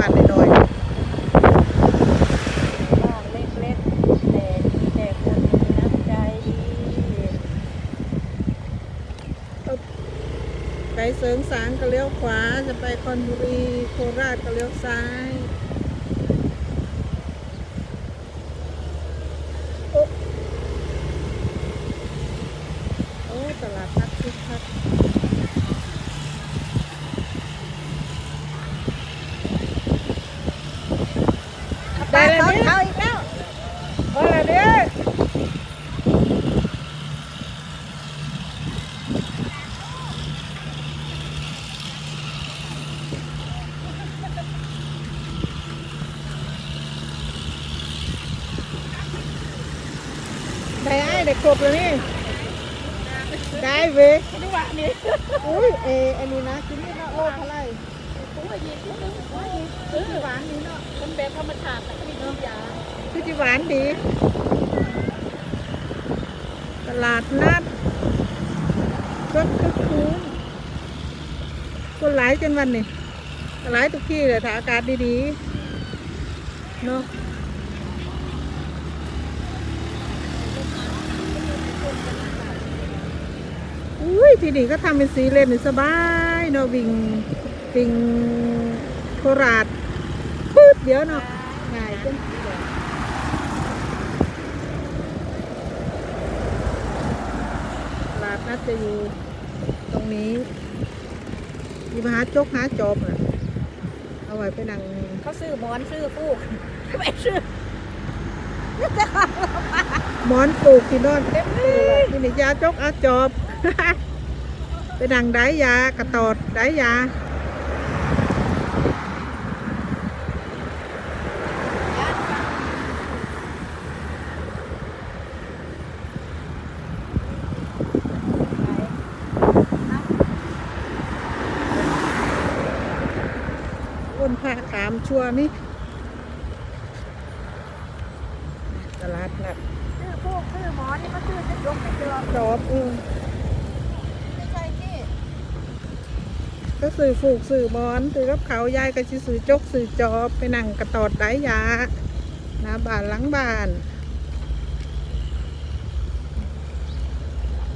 ว่านน่อยบ้านเล็กๆแต่มีแต่คนมีน้ำใจดีๆไปเสริงสางก็เลี้ยวขวา จะไปคอนบุรีโคราชก็เลี้ยวซ้ายโอ้โอ้ตลาดนัดคึกคัก ได้แล้วเขาอีกแล้วพอแล้วเด้อได้ไอ้ได้ครบแล้วนี่ ได้เว้ยจังหวะนี้อุ้ยเออันนี้นะกินนี่เนาะโลเท่าไหร่ ผมว่ายิงผมว่ายิงเออหวานดีเนาะมันแบบธรรมชาติแต่ไม่มียาคือจิหวานดี ตลาดนัดรถคึกคืนคนหลายจนวันนี่หลายทุกที่เลยถ้าอากาศดีๆเนาะอุ้ยที่นี่ก็ทำเป็นสีเลนสบายเนาะวิ่ง วิ่งโคราชปื๊ดเดียวเนาะง่ายจังตลาดนัดจะอยู่ตรงนี้มีมาหาจกหาจอบน่ะเอาไว้ไปนั่งเขาซื้อหมอนซื้อฟูกไปซื้อหมอนปลูกที่นอนเต็มเลยนี่นี่ยาจกอาจอบ ไปนั่งได้ยากระตอดได้ยา อ้นผ้าขามชัวนี่ตลาดนัดซื้อฟูกซื้อหมอนนี่เขาซื้อจะยกไปเจอจอบเออไม่ใช่ที่ก็สื่อฝูกสื่อบอนสื่อกับเขายายก็สิสื่อจกสื่อจอบไปนั่งกระตอดได้ยาหน้าบ้านหลังบ้าน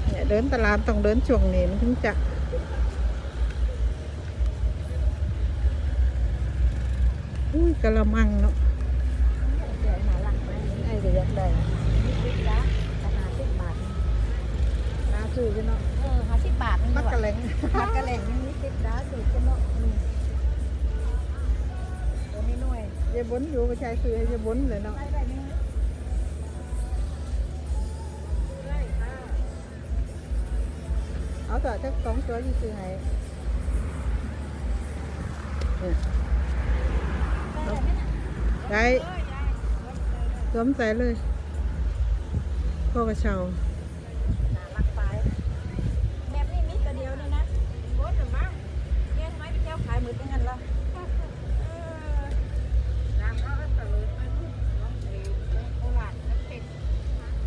เนี่ยเดินตลาดต้องเดินช่วงนี้มันถึงจะ อุ้ยกะละมังเนาะเดี๋ยวหาหลักไหมไอ้เรียกได้นี่สิบละแต่หาสิบบาทน้าซื้อใช่เนาะเออหาสิบบาทนี่มักกะว่ะแหลงมักกะแหล่งนี่สิบละสิบจะเนาะอืมตัวนี้หน่วยยายบนอยู่ก็ใช้ซื้อให้ยายบนเลยเนาะได้ได้ไหมได้ค่ะเอาต่อจักสองตัวยี่ซื้อให้ เนี่ยได้ไหมน่ะได้สวมใส่เลยพ่อกระเช้าหาหลักไปแบบนี้มิดตัวเดียวนี่นะโคตรหรือมั้งแกทำไมไปเที่ยวขายหมืดอย่างนั้นล่ะเออน้ำเขาก็ตะลุยไปนู่นน้องเอ๋โคราชน้ำเป็ด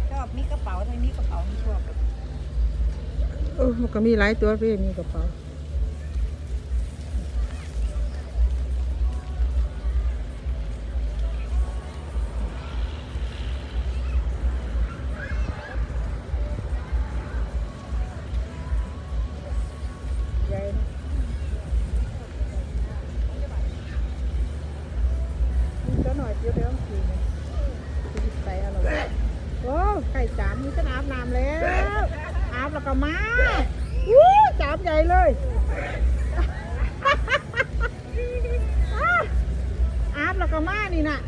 ชอบมีกระเป๋าทำไมมีกระเป๋าไม่ชอบโอ้มันก็มีหลายตัวพี่มีกระเป๋า เดี๋ยวคืนไปเอาหรอโอ้ไก่จามมีสนามน้ำแล้วอาบแล้วก็มาวู้จามใหญ่เลยอาบแล้วก็มานี่น่ะ